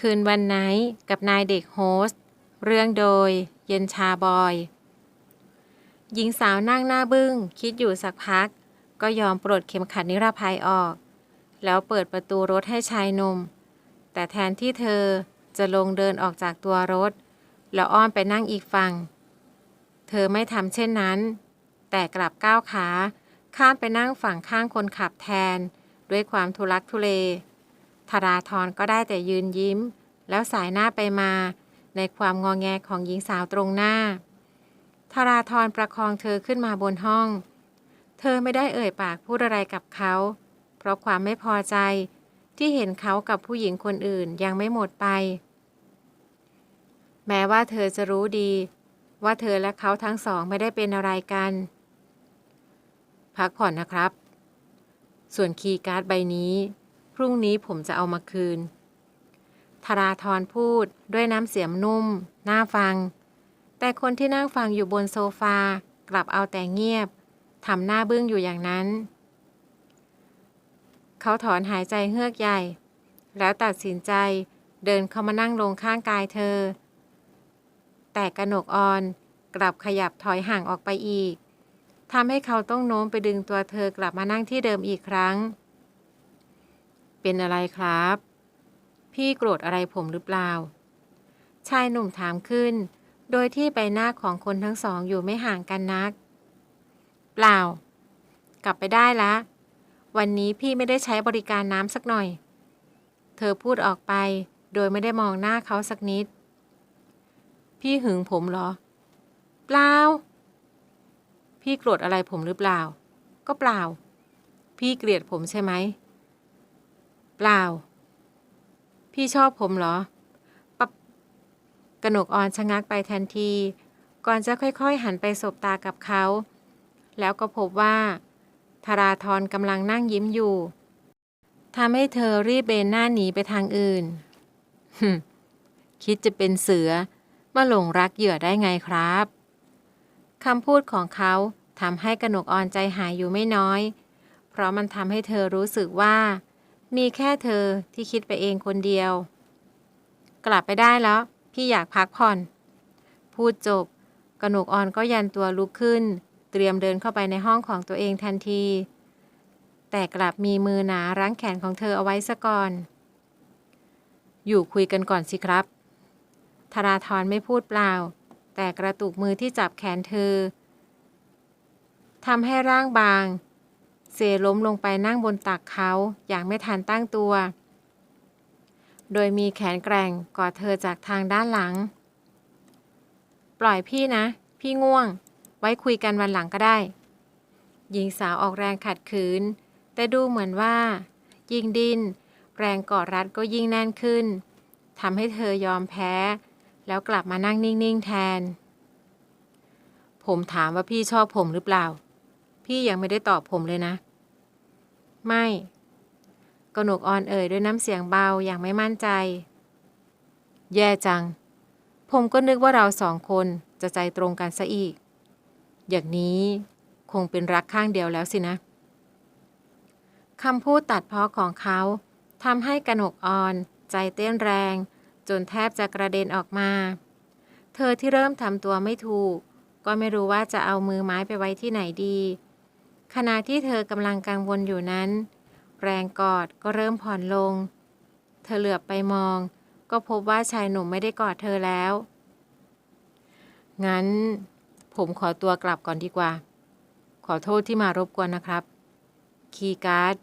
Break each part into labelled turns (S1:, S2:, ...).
S1: คืนวันไหนกับนายเด็กโฮสต์เรื่องโดย เย็นชาบอย หญิงสาวนั่งหน้าบึ้ง คิดอยู่สักพัก ก็ยอมปลดเข็มขัดนิรภัยออก แล้วเปิดประตูรถให้ชายหนุ่ม แต่แทนที่เธอจะลงเดินออกจากตัวรถ แล้วอ้อมไปนั่งอีกฝั่ง เธอไม่ทำเช่นนั้น แต่กลับก้าวขา ข้ามไปนั่งฝั่งข้างคนขับแทน ด้วยความทุลักทุเล ธราธรก็ได้แต่ยืนยิ้ม แล้วสายหน้าไปมา ในความงอแงของหญิงสาวตรงหน้าธราธรประคองเธอขึ้นมาบนห้อง เธอไม่ได้เอ่ยปากพูดอะไรกับเขา เพราะความไม่พอใจที่เห็นเขากับผู้หญิงคนอื่นยังไม่หมดไป แม้ว่าเธอจะรู้ดี ว่าเธอและเขาทั้งสองไม่ได้เป็นอะไรกัน พักผ่อนนะครับ ส่วนคีย์การ์ดใบนี้ รุ่งนี้ผมจะเอามาคืนธราธรพูดด้วยน้ำเสียงนุ่ม น่าฟัง แต่คนที่นั่งฟังอยู่บนโซฟากลับเอาแต่เงียบทำหน้าบึ้งอยู่อย่างนั้น เขาถอนหายใจเฮือกใหญ่ แล้วตัดสินใจเดินเข้ามานั่งลงข้างกายเธอ แต่กระหนกออนกลับขยับถอยห่างออกไปอีกทำให้เขาต้องโน้มไปดึงตัวเธอกลับมานั่งที่เดิมอีกครั้ง เป็นอะไรครับ พี่โกรธอะไรผมหรือเปล่า ชายหนุ่มถามขึ้น โดยที่ใบหน้าของคนทั้งสองอยู่ไม่ห่างกันนัก เปล่า กลับไปได้ละ วันนี้พี่ไม่ได้ใช้บริการน้ำสักหน่อย เธอพูดออกไป โดยไม่ได้มองหน้าเขาสักนิด พี่หึงผมเหรอ เปล่า พี่โกรธอะไรผมหรือเปล่า ก็เปล่า พี่เกลียดผมใช่ไหม เปล่า พี่ชอบผมเหรอปับกนกออนชะงักไปทันที ก่อนจะค่อยๆ หันไปสบตากับเขา แล้วก็พบว่าธราธรกำลังนั่งยิ้มอยู่ทำให้เธอรีบเบนหน้าหนีไปทางอื่นฮึคิดจะเป็นเสือมาหลงรักเหยื่อได้ไงครับคำพูดของเขาทำให้กระหนกออนใจหายอยู่ไม่น้อย เพราะมันทำให้เธอรู้สึกว่า มีแค่เธอที่คิดไปเองคนเดียว กลับไปได้แล้ว พี่อยากพักผ่อน พูดจบ กนกออนก็ยันตัวลุกขึ้น เตรียมเดินเข้าไปในห้องของตัวเองทันที แต่กลับมีมือหนารั้งแขนของเธอเอาไว้ซะก่อน อยู่คุยกันก่อนสิครับธราธรไม่พูดเปล่า แต่กระตุกมือที่จับแขนเธอทำให้ร่างบาง เซล้มลงไปนั่งบนตักเขาอย่างไม่ทันตั้งตัว โดยมีแขนแกร่งกอดเธอจากทางด้านหลัง ปล่อยพี่นะ พี่ง่วง ไว้คุยกันวันหลังก็ได้ หญิงสาวออกแรงขัดขืน แต่ดูเหมือนว่า ยิ่งดิน้น แรงกอดรัดก็ยิ่งแน่นขึ้นทำให้เธอยอมแพ้ แล้วกลับมานั่งนิ่งๆแทน ผมถามว่าพี่ชอบผมหรือเปล่า พี่ยังไม่ได้ตอบผมเลยนะ ไม่กนกอ่อนเอ่ยด้วยน้ำเสียงเบาอย่างไม่มั่นใจ แย่จัง ผมก็นึกว่าเราสองคนจะใจตรงกันซะอีก อย่างนี้คงเป็นรักข้างเดียวแล้วสินะคำพูดตัดพ้อของเขาทำให้กนกอ่อน ใจเต้นแรง จนแทบจะกระเด็นออกมา เธอที่เริ่มทำตัวไม่ถูก ก็ไม่รู้ว่าจะเอามือไม้ไปไว้ที่ไหนดี ขณะที่เธอกำลังกังวลอยู่นั้น แรงกอดก็เริ่มผ่อนลง เธอเหลือบไปมอง ก็พบว่าชายหนุ่มไม่ได้กอดเธอแล้ว งั้น ผมขอตัวกลับก่อนดีกว่า ขอโทษที่มารบกวนนะครับ คีย์การ์ด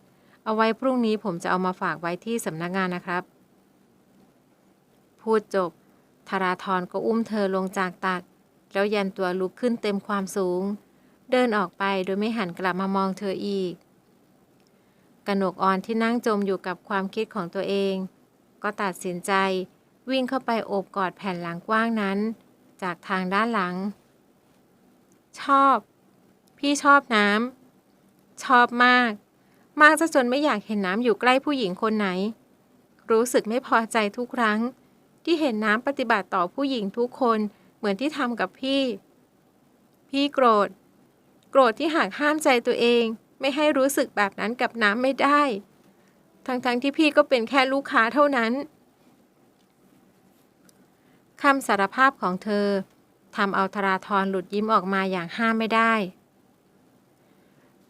S1: เอาไว้พรุ่งนี้ผมจะเอามาฝากไว้ที่สำนักงานนะครับ พูดจบธราธรก็อุ้มเธอลงจากตัก แล้วยันตัวลุกขึ้นเต็มความสูง เดินออกไปโดยไม่หันกลับมามองเธออีก กนกอ่อนที่นั่งจมอยู่กับความคิดของตัวเอง ก็ตัดสินใจวิ่งเข้าไปโอบกอดแผ่นหลังกว้างนั้น จากทางด้านหลัง ชอบ พี่ชอบน้ำชอบมาก มากจะจนไม่อยากเห็นน้ำอยู่ใกล้ผู้หญิงคนไหน รู้สึกไม่พอใจทุกครั้ง ที่เห็นน้ำปฏิบัติต่อผู้หญิงทุกคนเหมือนที่ทำกับพี่ พี่โกรธ โกรธที่หากห้ามใจตัวเอง ไม่ให้รู้สึกแบบนั้นกับน้ำไม่ได้ ทั้งๆทที่พี่ก็เป็นแค่ลูกค้าเท่านั้นคำสารภาพของเธอทำเอาธราธรหลุดยิ้มออกมาอย่างห้ามไม่ได้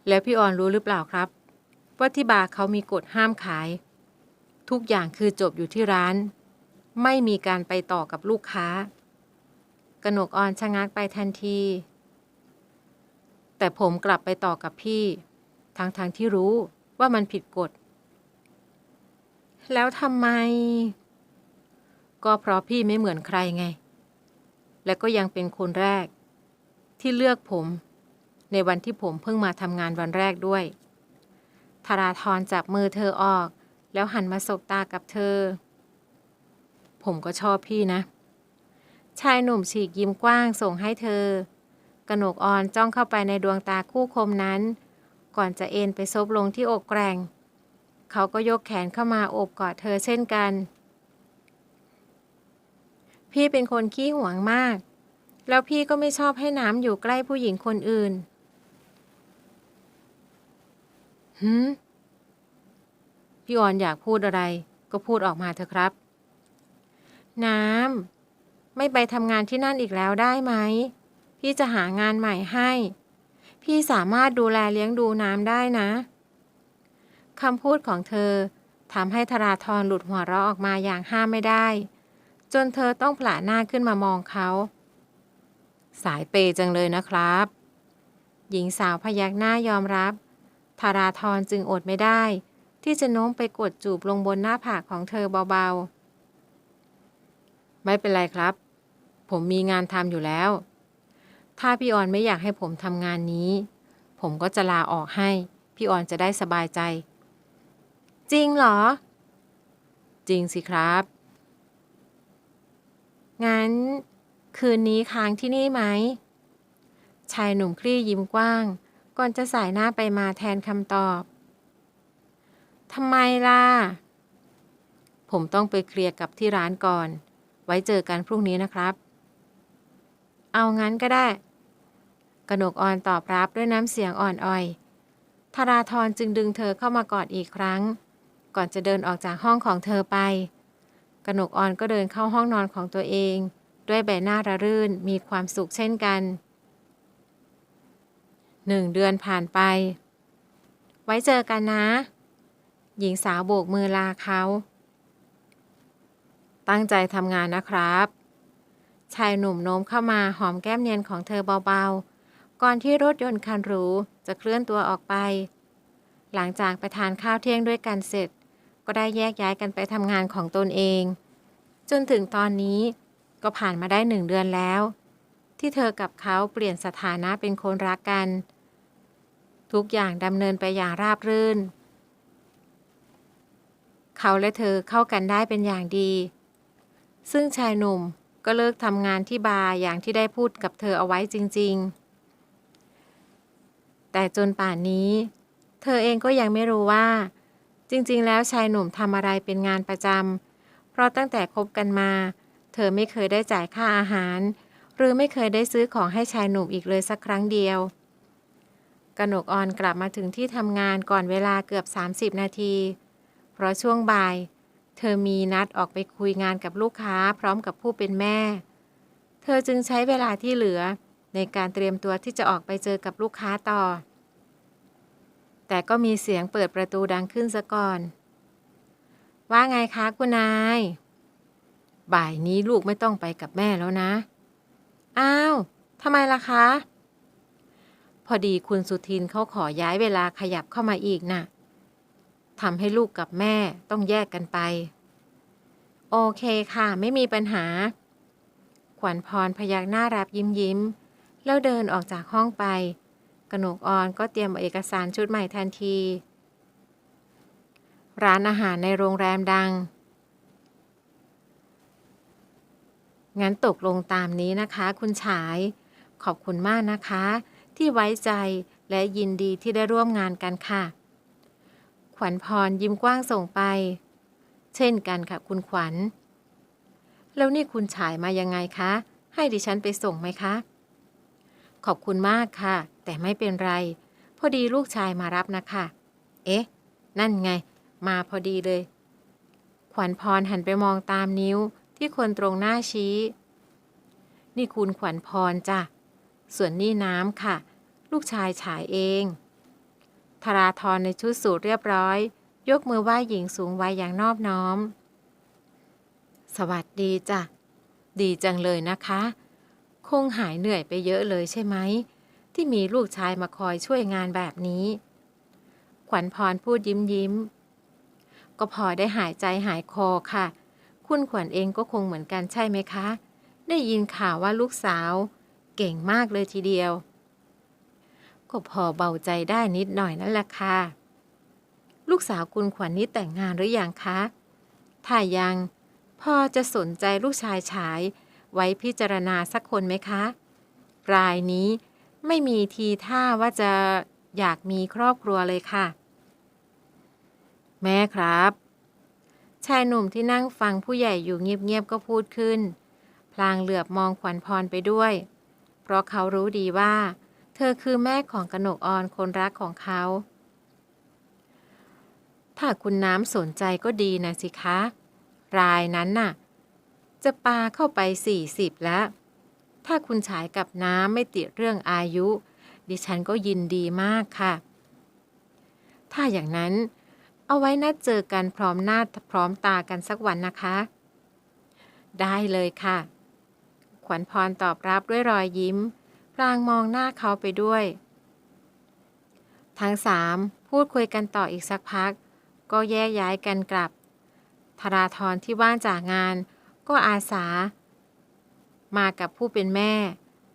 S1: แล้วพี่ออนรู้หรือเปล่าครับว่าที่บาร์เขามีกฎห้ามขาย ทุกอย่างคือจบอยู่ที่ร้าน ไม่มีการไปต่อกับลูกค้ากนกออนชะงักไปทันที แต่ผมกลับไปต่อกับพี่ ทั้งๆทที่รู้ว่ามันผิดกฎ แล้วทำไม ก็เพราะพี่ไม่เหมือนใครไง และก็ยังเป็นคนแรก ที่เลือกผม ในวันที่ผมเพิ่งมาทำงานวันแรกด้วยธาราธรจับมือเธอออก แล้วหันมาสบตากับเธอ ผมก็ชอบพี่นะ ชายหนุ่มฉีกยิ้มกว้างส่งให้เธอ กหนกออนจ้องเข้าไปในดวงตาคู่คมนั้น ก่อนจะเอ็นไปซบลงที่อกแกร่ง เขาก็ยกแขนเข้ามาโอบกอดเธอเช่นกัน พี่เป็นคนขี้หวงมาก แล้วพี่ก็ไม่ชอบให้น้ำอยู่ใกล้ผู้หญิงคนอื่นหืมพี่ออนอยากพูดอะไร ก็พูดออกมาเถอะครับ น้ำไม่ไปทำงานที่นั่นอีกแล้วได้ไหม พี่จะหางานใหม่ให้ พี่สามารถดูแลเลี้ยงดูน้ำได้นะคำพูดของเธอทำให้ธราธรหลุดหัวเราะออกมาอย่างห้ามไม่ได้ จนเธอต้องผละหน้าขึ้นมามองเขา สายเปย์จังเลยนะครับ หญิงสาวพยักหน้ายอมรับธาราธรจึงอดไม่ได้ ที่จะโน้มไปกดจูบลงบนหน้าผากของเธอเบาๆ ไม่เป็นไรครับ ผมมีงานทำอยู่แล้ว ถ้าพี่ออนไม่อยากให้ผมทำงานนี้ ผมก็จะลาออกให้ พี่ออนจะได้สบายใจ จริงเหรอ จริงสิครับ งั้น คืนนี้ค้างที่นี่ไหม ชายหนุ่มคลี่ยิ้มกว้าง ก่อนจะสายหน้าไปมาแทนคำตอบทำไมล่ะ ผมต้องไปเคลียร์กับที่ร้านก่อน ไว้เจอกันพรุ่งนี้นะครับ เอางั้นก็ได้ กนกออนตอบรับด้วยน้ำเสียงอ่อนอ่อยธาราธรจึงดึงเธอเข้ามากอดอีกครั้ง ก่อนจะเดินออกจากห้องของเธอไป กนกออนก็เดินเข้าห้องนอนของตัวเอง ด้วยใบหน้าระรื่นมีความสุขเช่นกันหนึ่งเดือนผ่านไป ไว้เจอกันนะ หญิงสาวโบกมือลาเขา ตั้งใจทำงานนะครับ ชายหนุ่มโน้มเข้ามาหอมแก้มเนียนของเธอเบาๆ ก่อนที่รถยนต์คันหรูจะเคลื่อนตัวออกไป หลังจากไปทานข้าวเที่ยงด้วยกันเสร็จ ก็ได้แยกย้ายกันไปทำงานของตนเอง จนถึงตอนนี้ก็ผ่านมาได้หนึ่งเดือนแล้ว ที่เธอกับเขาเปลี่ยนสถานะเป็นคนรักกัน ทุกอย่างดำเนินไปอย่างราบรื่น เขาและเธอเข้ากันได้เป็นอย่างดี ซึ่งชายหนุ่มก็เลิกทำงานที่บาร์อย่างที่ได้พูดกับเธอเอาไว้จริง ๆ แต่จนป่านนี้ เธอเองก็ยังไม่รู้ว่า จริงๆ แล้วชายหนุ่มทำอะไรเป็นงานประจำเพราะตั้งแต่คบกันมา เธอไม่เคยได้จ่ายค่าอาหาร หรือไม่เคยได้ซื้อของให้ชายหนุ่มอีกเลยสักครั้งเดียวกนกออนกลับมาถึงที่ทำงานก่อนเวลาเกือบ 30 นาที เพราะช่วงบ่าย เธอมีนัดออกไปคุยงานกับลูกค้าพร้อมกับผู้เป็นแม่ เธอจึงใช้เวลาที่เหลือในการเตรียมตัวที่จะออกไปเจอกับลูกค้าต่อ แต่ก็มีเสียงเปิดประตูดังขึ้นซะก่อน ว่าไงคะคุณนาย บ่ายนี้ลูกไม่ต้องไปกับแม่แล้วนะ อ้าวทำไมล่ะคะ พอดีคุณสุทินเขาขอย้ายเวลาขยับเข้ามาอีกนะ่ะทำให้ลูกกับแม่ต้องแยกกันไป โอเคค่ะ ไม่มีปัญหา ขวัญพรพยักหน้ารับยิ้มยิ้ม แล้วเดินออกจากห้องไป กนกออนก็เตรียมเอกสารชุดใหม่ทันที ร้านอาหารในโรงแรมดัง งั้นตกลงตามนี้นะคะ คุณฉาย ขอบคุณมากนะคะ ที่ไว้ใจและยินดีที่ได้ร่วมงานกันค่ะ ขวัญพรยิ้มกว้างส่งไป เช่นกันค่ะ คุณขวัญ แล้วนี่คุณฉายมายังไงคะ ให้ดิฉันไปส่งไหมคะ ขอบคุณมากค่ะ แต่ไม่เป็นไร พอดีลูกชายมารับนะคะ เอ๊ะ นั่นไง มาพอดีเลย ขวัญพรหันไปมองตามนิ้วที่คนตรงหน้าชี้ นี่คุณขวัญพรจ้ะ ส่วนนี่น้ำค่ะ ลูกชายฉายเองธราธรในชุดสูทเรียบร้อย ยกมือไหว้หญิงสูงวัยอย่างนอบน้อม สวัสดีจ้ะ ดีจังเลยนะคะ คงหายเหนื่อยไปเยอะเลยใช่ไหม ที่มีลูกชายมาคอยช่วยงานแบบนี้ ขวัญพรพูดยิ้มยิ้ม ก็พอได้หายใจหายคอค่ะ คุณขวัญเองก็คงเหมือนกันใช่ไหมคะ ได้ยินข่าวว่าลูกสาว เก่งมากเลยทีเดียว ก็พอเบาใจได้นิดหน่อยนั่นแหละค่ะ ลูกสาวคุณขวัญนี้แต่งงานหรืออยังคะ ถ้ายังพอจะสนใจลูกชายฉายไว้พิจารณาสักคนไหมคะ รายนี้ ไม่มีทีท่าว่าจะอยากมีครอบครัวเลยค่ะ แม่ครับ ชายหนุ่มที่นั่งฟังผู้ใหญ่อยู่เงียบๆก็พูดขึ้น พลางเหลือบมองขวัญพรไปด้วย เพราะเขารู้ดีว่า เธอคือแม่ของกนกออนคนรักของเขา ถ้าคุณน้ำสนใจก็ดีนะสิคะ รายนั้นน่ะ จะปาเข้าไปสี่สิบแล้ว ถ้าคุณฉายกับน้ำไม่ติดเรื่องอายุ ดิฉันก็ยินดีมากค่ะ ถ้าอย่างนั้น เอาไว้นัดเจอกันพร้อมหน้าพร้อมตากันสักวันนะคะ ได้เลยค่ะ ขวัญพรตอบรับด้วยรอยยิ้ม พลางมองหน้าเขาไปด้วย ทั้งสามพูดคุยกันต่ออีกสักพัก ก็แยกย้ายกันกลับธราธรที่ว่างจากงานก็อาสา มากับผู้เป็นแม่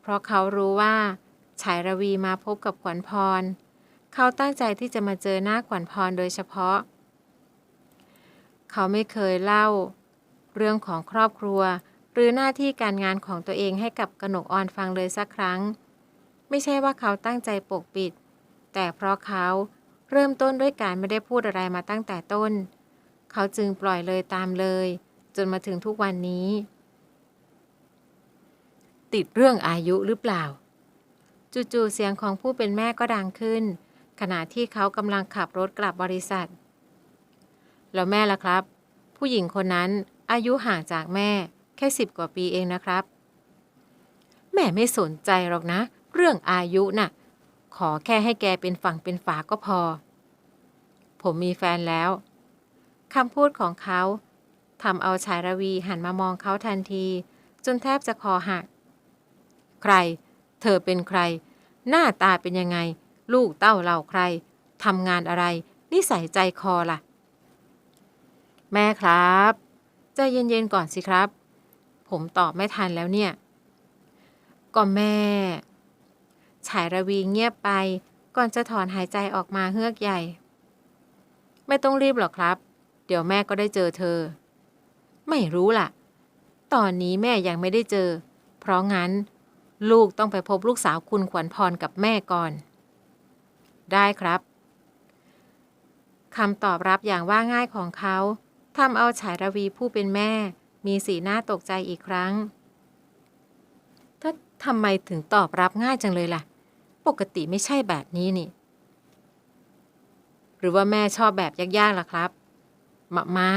S1: เพราะเขารู้ว่าฉายระวีมาพบกับขวัญพร เขาตั้งใจที่จะมาเจอหน้าขวัญพรโดยเฉพาะ เขาไม่เคยเล่า เรื่องของครอบครัว หรือหน้าที่การงานของตัวเองให้กับกนกออนฟังเลยสักครั้ง ไม่ใช่ว่าเขาตั้งใจปกปิด แต่เพราะเขาเริ่มต้นด้วยการไม่ได้พูดอะไรมาตั้งแต่ต้น เขาจึงปล่อยเลยตามเลย จนมาถึงทุกวันนี้ ติดเรื่องอายุหรือเปล่า จู่ๆเสียงของผู้เป็นแม่ก็ดังขึ้น ขณะที่เขากำลังขับรถกลับบริษัท แล้วแม่ล่ะครับ ผู้หญิงคนนั้นอายุห่างจากแม่แค่สิบกว่าปีเองนะครับ แม่ไม่สนใจหรอกนะ เรื่องอายุน่ะ ขอแค่ให้แกเป็นฝั่งเป็นฝาก็พอ ผมมีแฟนแล้วคำพูดของเขาทำเอาชายระวีหันมามองเขาทันที จนแทบจะคอหัก ใคร เธอเป็นใคร หน้าตาเป็นยังไง ลูกเต้าเหล่าใครทำงานอะไร นิสัยใจคอล่ะ แม่ครับใจเย็นๆก่อนสิครับ ผมตอบไม่ทันแล้วเนี่ย ก็แม่ ฉายระวีเงียบไป ก่อนจะถอนหายใจออกมาเฮือกใหญ่ ไม่ต้องรีบหรอกครับ เดี๋ยวแม่ก็ได้เจอเธอ ไม่รู้ล่ะ ตอนนี้แม่ยังไม่ได้เจอ เพราะงั้น ลูกต้องไปพบลูกสาวคุณขวัญพรกับแม่ก่อน ได้ครับคำตอบรับอย่างว่าง่ายของเขาทำเอาฉายระวีผู้เป็นแม่ มีสีหน้าตกใจอีกครั้ง ถ้าทำไมถึงตอบรับง่ายจังเลยล่ะ ปกติไม่ใช่แบบนี้นี่ หรือว่าแม่ชอบแบบยากๆล่ะครับมะไม่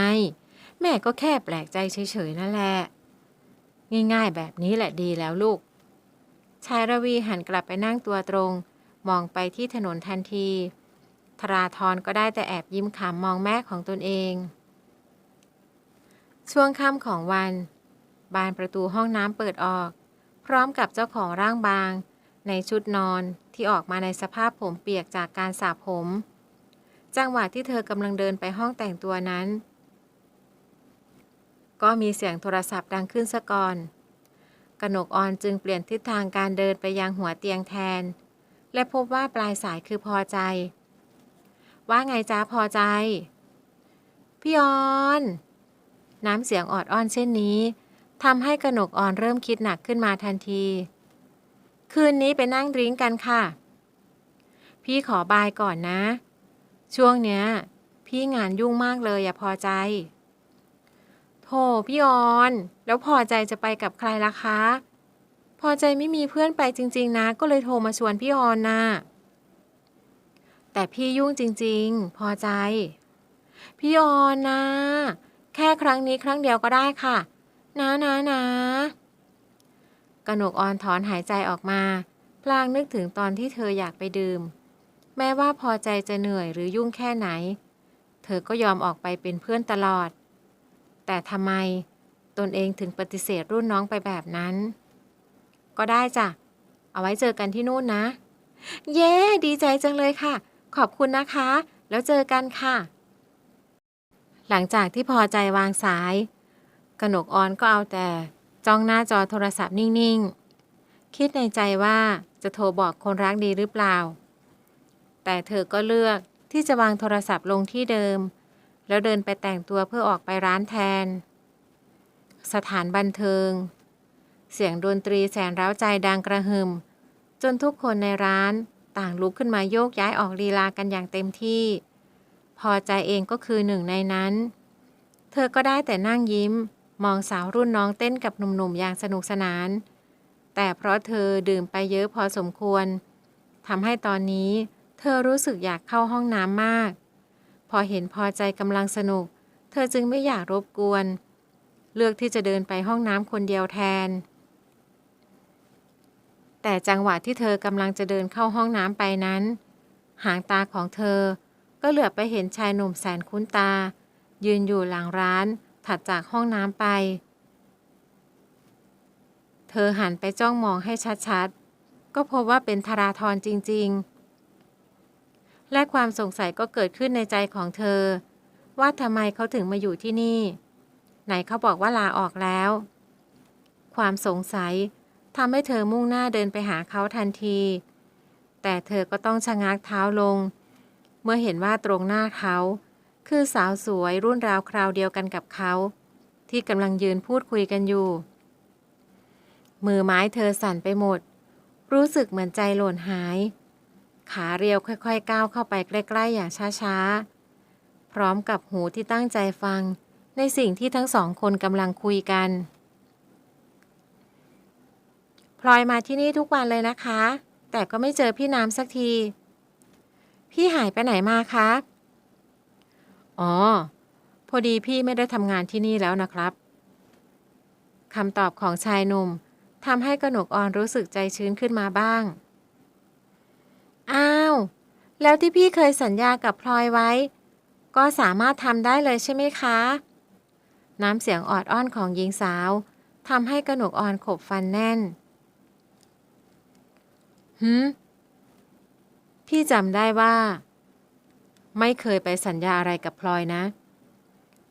S1: แม่ก็แค่แปลกใจเฉยๆนั่นแหละ ง่ายๆแบบนี้แหละดีแล้วลูก ชายระวีหันกลับไปนั่งตัวตรง มองไปที่ถนนทันที ธราธรก็ได้แต่แอบยิ้มขำมองแม่ของตนเอง ช่วงค่ำของวัน บานประตูห้องน้ำเปิดออก พร้อมกับเจ้าของร่างบาง ในชุดนอนที่ออกมาในสภาพผมเปียกจากการสระผม จังหวะที่เธอกำลังเดินไปห้องแต่งตัวนั้น ก็มีเสียงโทรศัพท์ดังขึ้นซะก่อน กนกออนจึงเปลี่ยนทิศทางการเดินไปยังหัวเตียงแทน และพบว่าปลายสายคือพอใจ ว่าไงจ้าพอใจ พี่ออน น้ำเสียงออดอ้อนเช่นนี้ทำให้กนกออนเริ่มคิดหนักขึ้นมาทันที คืนนี้ไปนั่งดริ้งกันค่ะ พี่ขอบายก่อนนะ ช่วงเนี้ย พี่งานยุ่งมากเลยอย่าพอใจ โธ่พี่ออน แล้วพอใจจะไปกับใครล่ะคะ พอใจไม่มีเพื่อนไปจริง ๆ นะ ก็เลยโทรมาชวนพี่ออนนะแต่พี่ยุ่งจริง ๆ พอใจ พี่ออนนะ แค่ครั้งนี้ครั้งเดียวก็ได้ค่ะ นะนะนะกนกออนถอนหายใจออกมา พลางนึกถึงตอนที่เธออยากไปดื่ม แม้ว่าพอใจจะเหนื่อยหรือยุ่งแค่ไหน เธอก็ยอมออกไปเป็นเพื่อนตลอด แต่ทำไมตนเองถึงปฏิเสธรุ่นน้องไปแบบนั้น ก็ได้จ้ะ เอาไว้เจอกันที่นู่นนะ เย้ ดีใจจังเลยค่ะ ขอบคุณนะคะ แล้วเจอกันค่ะ หลังจากที่พอใจวางสาย กนกออนก็เอาแต่ จ้องหน้าจอโทรศัพท์นิ่ง ๆ คิดในใจว่าจะโทรบอกคนรักดีหรือเปล่า แต่เธอก็เลือกที่จะวางโทรศัพท์ลงที่เดิม แล้วเดินไปแต่งตัวเพื่อออกไปร้านแทน สถานบันเทิง เสียงดนตรีแสนร้าวใจดังกระหึ่มจนทุกคนในร้านต่างลุกขึ้นมาโยกย้ายออกลีลากันอย่างเต็มที่ พอใจเองก็คือหนึ่งในนั้น เธอก็ได้แต่นั่งยิ้ม มองสาวรุ่นน้องเต้นกับหนุ่มๆอย่างสนุกสนาน แต่เพราะเธอดื่มไปเยอะพอสมควรทำให้ตอนนี้เธอรู้สึกอยากเข้าห้องน้ำมาก อเห็นพอใจกำลังสนุก เธอจึงไม่อยากรบกวน เลือกที่จะเดินไปห้องน้ำคนเดียวแทน แต่จังหวะที่เธอกำลังจะเดินเข้าห้องน้ำไปนั้น หางตาของเธอก็เหลือบไปเห็นชายหนุ่มแสนคุ้นตา ยืนอยู่หลังร้านถัดจากห้องน้ำไป เธอหันไปจ้องมองให้ชัดๆ ก็พบว่าเป็นธราธรจริง ๆ และความสงสัยก็เกิดขึ้นในใจของเธอ ว่าทำไมเขาถึงมาอยู่ที่นี่ ไหนเขาบอกว่าลาออกแล้ว ความสงสัยทำให้เธอมุ่งหน้าเดินไปหาเขาทันที แต่เธอก็ต้องชะงักเท้าลง เมื่อเห็นว่าตรงหน้าเขา คือสาวสวยรุ่นราวคราวเดียวกันกับเขา ที่กำลังยืนพูดคุยกันอยู่ มือไม้เธอสั่นไปหมด รู้สึกเหมือนใจหล่นหาย ขาเรียวค่อยๆ ก้าวเข้าไปใกล้ๆ อย่างช้าๆ พร้อมกับหูที่ตั้งใจฟัง ในสิ่งที่ทั้งสองคนกำลังคุยกัน พลอยมาที่นี่ทุกวันเลยนะคะ แต่ก็ไม่เจอพี่น้ำสักที พี่หายไปไหนมาคะอ๋อ พอดีพี่ไม่ได้ทำงานที่นี่แล้วนะครับคำตอบของชายหนุ่มทำให้กระหนกออนรู้สึกใจชื้นขึ้นมาบ้าง อ้าว แล้วที่พี่เคยสัญญากับพลอยไว้ ก็สามารถทำได้เลยใช่ไหมคะ น้ำเสียงออดอ้อนของหญิงสาวทำให้กระหนกอ่อนขบฟันแน่นหืมพี่จำได้ว่า ไม่เคยไปสัญญาอะไรกับพลอยนะ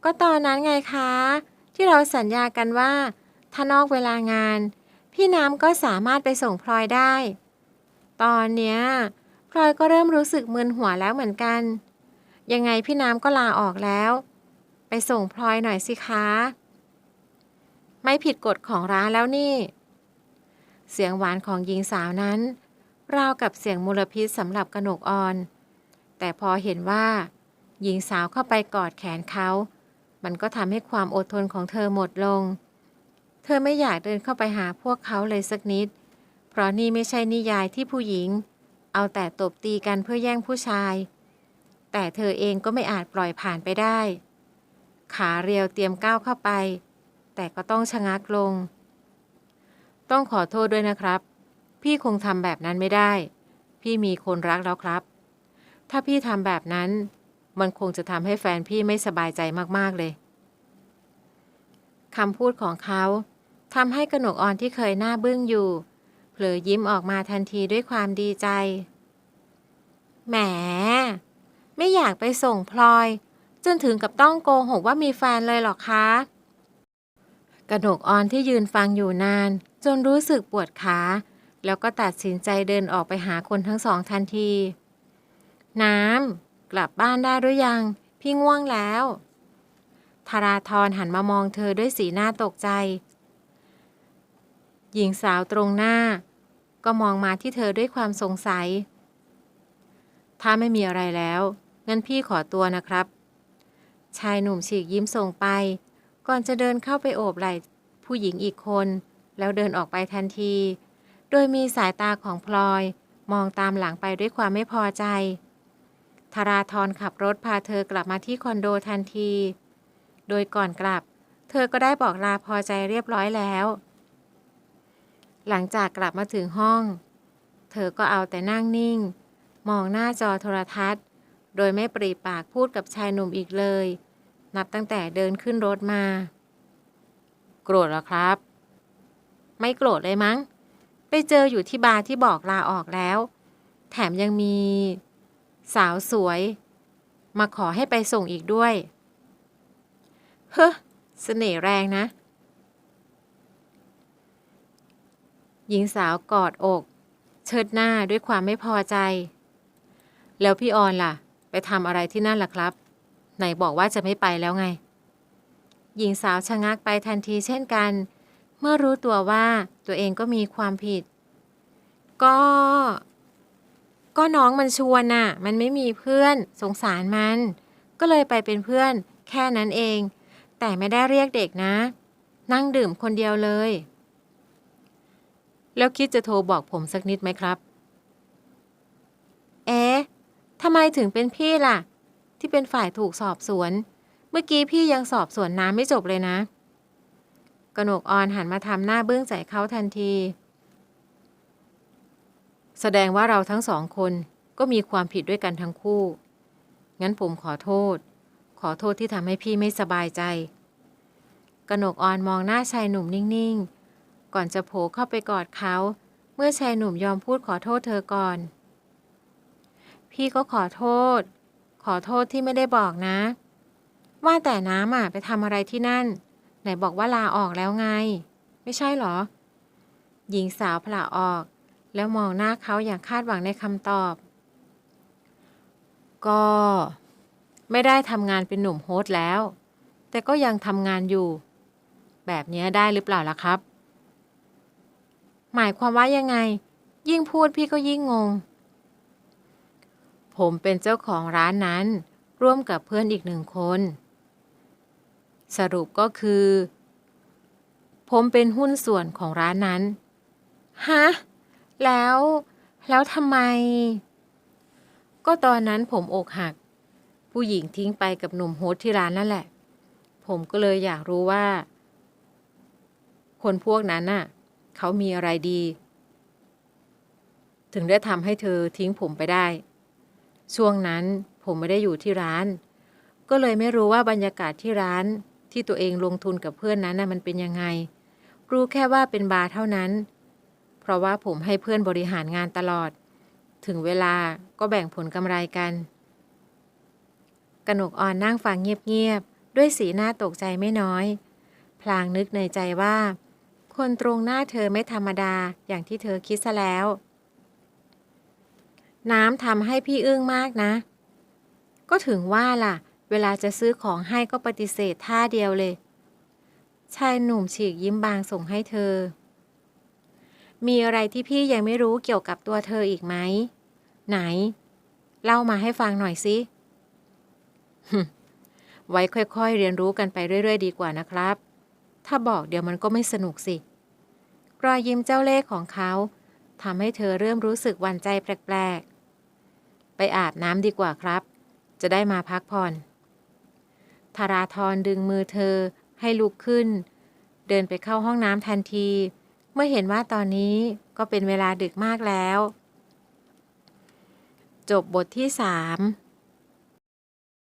S1: ก็ตอนนั้นไงคะ ที่เราสัญญากันว่า ถ้านอกเวลางาน พี่น้ำก็สามารถไปส่งพลอยได้ ตอนเนี้ย พลอยก็เริ่มรู้สึกมึนหัวแล้วเหมือนกัน ยังไงพี่น้ำก็ลาออกแล้ว ไปส่งพลอยหน่อยสิคะ ไม่ผิดกฎของร้านแล้วนี่ เสียงหวานของหญิงสาวนั้น ราวกับเสียงมลพิษสำหรับกนกออน แต่พอเห็นว่า หญิงสาวเข้าไปกอดแขนเขา มันก็ทำให้ความอดทนของเธอหมดลง เธอไม่อยากเดินเข้าไปหาพวกเขาเลยสักนิด เพราะนี่ไม่ใช่นิยายที่ผู้หญิง เอาแต่ตบตีกันเพื่อแย่งผู้ชาย แต่เธอเองก็ไม่อาจปล่อยผ่านไปได้ ขาเรียวเตรียมก้าวเข้าไป แต่ก็ต้องชะงักลง ต้องขอโทษด้วยนะครับ พี่คงทำแบบนั้นไม่ได้ พี่มีคนรักแล้วครับ ถ้าพี่ทำแบบนั้น มันคงจะทำให้แฟนพี่ไม่สบายใจมากๆเลยคำพูดของเขาทำให้กระหนกอ่อนที่เคยหน้าบึ้งอยู่ ลอยิ้มออกมาทันทีด้วยความดีใจ แหม ไม่อยากไปส่งพลอย จนถึงกับต้องโกหกว่ามีแฟนเลยหรอคะกนกอ่อนที่ยืนฟังอยู่นาน จนรู้สึกปวดขา แล้วก็ตัดสินใจเดินออกไปหาคนทั้งสองทันที น้ำ กลับบ้านได้หรือยัง พี่ง่วงแล้วธาราธรหันมามองเธอด้วยสีหน้าตกใจ หญิงสาวตรงหน้า ก็มองมาที่เธอด้วยความสงสัย ถ้าไม่มีอะไรแล้วงั้นพี่ขอตัวนะครับ ชายหนุ่มฉีกยิ้มส่งไป ก่อนจะเดินเข้าไปโอบไหล่ผู้หญิงอีกคน แล้วเดินออกไปทันที โดยมีสายตาของพลอย มองตามหลังไปด้วยความไม่พอใจธาราธรขับรถพาเธอกลับมาที่คอนโดทันที โดยก่อนกลับ เธอก็ได้บอกลาพอใจเรียบร้อยแล้ว หลังจากกลับมาถึงห้อง เธอก็เอาแต่นั่งนิ่ง มองหน้าจอโทรทัศน์ โดยไม่ปรีปากพูดกับชายหนุ่มอีกเลย นับตั้งแต่เดินขึ้นรถมา โกรธหรอครับ ไม่โกรธเลยมั้ง ไปเจออยู่ที่บาร์ที่บอกลาออกแล้ว แถมยังมี สาวสวย มาขอให้ไปส่งอีกด้วย เฮ้อเสน่ห์แรงนะ หญิงสาวกอดอก เชิดหน้าด้วยความไม่พอใจ แล้วพี่ออนล่ะ ไปทำอะไรที่นั่นล่ะครับ ไหนบอกว่าจะไม่ไปแล้วไง หญิงสาวชะงักไปทันทีเช่นกัน เมื่อรู้ตัวว่าตัวเองก็มีความผิด ก็ ก็น้องมันชวนน่ะ มันไม่มีเพื่อน สงสารมัน ก็เลยไปเป็นเพื่อน แค่นั้นเอง แต่ไม่ได้เรียกเด็กนะ นั่งดื่มคนเดียวเลย แล้วคิดจะโทรบอกผมสักนิดไหมครับ เอ๊ะทำไมถึงเป็นพี่ล่ะ ที่เป็นฝ่ายถูกสอบสวน เมื่อกี้พี่ยังสอบสวนน้ำไม่จบเลยนะ กนกออนหันมาทำหน้าเบื้องใส่เขาทันที แสดงว่าเราทั้งสองคนก็มีความผิดด้วยกันทั้งคู่ งั้นผมขอโทษ ขอโทษที่ทำให้พี่ไม่สบายใจ กนกออนมองหน้าชายหนุ่มนิ่ง ๆ ก่อนจะโผล่เข้าไปกอดเขา เมื่อชายหนุ่มยอมพูดขอโทษเธอก่อน พี่ก็ขอโทษ ขอโทษที่ไม่ได้บอกนะ ว่าแต่น้ำอะไปทำอะไรที่นั่น ไหนบอกว่าลาออกแล้วไง ไม่ใช่เหรอ หญิงสาวผละออก แล้วมองหน้าเขาอย่างคาดหวังในคำตอบ ก็ ไม่ได้ทำงานเป็นหนุ่มโฮสแล้ว แต่ก็ยังทำงานอยู่ แบบนี้ได้หรือเปล่าล่ะครับ หมายความว่ายังไง ยิ่งพูดพี่ก็ยิ่งงง ผมเป็นเจ้าของร้านนั้น ร่วมกับเพื่อนอีกหนึ่งคน สรุปก็คือ ผมเป็นหุ้นส่วนของร้านนั้น ฮะ แล้ว แล้วทำไม ก็ตอนนั้นผมอกหัก ผู้หญิงทิ้งไปกับหนุ่มโฮสที่ร้านนั่นแหละ ผมก็เลยอยากรู้ว่า คนพวกนั้นน่ะ เขามีอะไรดี ถึงได้ทำให้เธอทิ้งผมไปได้ ช่วงนั้นผมไม่ได้อยู่ที่ร้าน ก็เลยไม่รู้ว่าบรรยากาศที่ร้านที่ตัวเองลงทุนกับเพื่อนนั้นนะมันเป็นยังไง รู้แค่ว่าเป็นบาร์เท่านั้น เพราะว่าผมให้เพื่อนบริหารงานตลอด ถึงเวลาก็แบ่งผลกำไรกันกนกอ่อนนั่งฟังเงียบๆด้วยสีหน้าตกใจไม่น้อย พลางนึกในใจว่า คนตรงหน้าเธอไม่ธรรมดาอย่างที่เธอคิดซะแล้ว น้ำทำให้พี่อึ้งมากนะ ก็ถึงว่าล่ะ เวลาจะซื้อของให้ก็ปฏิเสธท่าเดียวเลย ชายหนุ่มฉีกยิ้มบางส่งให้เธอ มีอะไรที่พี่ยังไม่รู้เกี่ยวกับตัวเธออีกไหม ไหน เล่ามาให้ฟังหน่อยสิไว้ค่อยๆ เรียนรู้กันไปเรื่อย ๆ ดีกว่านะครับ ถ้าบอกเดี๋ยวมันก็ไม่สนุกสิ รอยยิ้มเจ้าเล่ห์ของเขาทำให้เธอเริ่มรู้สึกหวั่นใจแปลกๆ ไปอาบน้ำดีกว่าครับ จะได้มาพักผ่อนธาราธรดึงมือเธอให้ลุกขึ้น เดินไปเข้าห้องน้ำทันที เมื่อเห็นว่าตอนนี้ก็เป็นเวลาดึกมากแล้ว จบบทที่สาม